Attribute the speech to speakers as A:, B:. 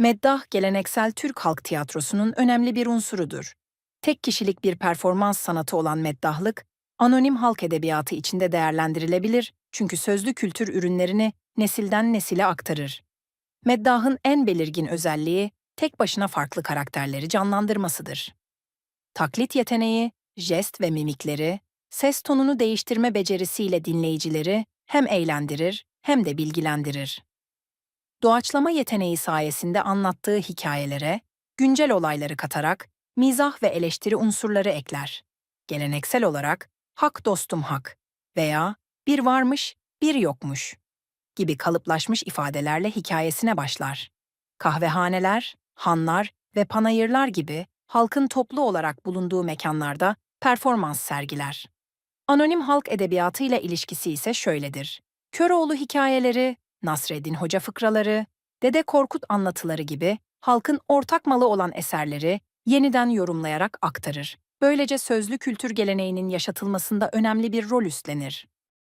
A: Meddah, geleneksel Türk halk tiyatrosunun önemli bir unsurudur. Tek kişilik bir performans sanatı olan meddahlık, anonim halk edebiyatı içinde değerlendirilebilir çünkü sözlü kültür ürünlerini nesilden nesile aktarır. Meddahın en belirgin özelliği, tek başına farklı karakterleri canlandırmasıdır. Taklit yeteneği, jest ve mimikleri, ses tonunu değiştirme becerisiyle dinleyicileri hem eğlendirir hem de bilgilendirir. Doğaçlama yeteneği sayesinde anlattığı hikayelere, güncel olayları katarak mizah ve eleştiri unsurları ekler. Geleneksel olarak hak dostum hak veya bir varmış, bir yokmuş gibi kalıplaşmış ifadelerle hikayesine başlar. Kahvehaneler, hanlar ve panayırlar gibi halkın toplu olarak bulunduğu mekanlarda performans sergiler. Anonim halk edebiyatıyla ilişkisi ise şöyledir. Köroğlu hikayeleri, Nasreddin Hoca fıkraları, Dede Korkut anlatıları gibi halkın ortak malı olan eserleri yeniden yorumlayarak aktarır. Böylece sözlü kültür geleneğinin yaşatılmasında önemli bir rol üstlenir.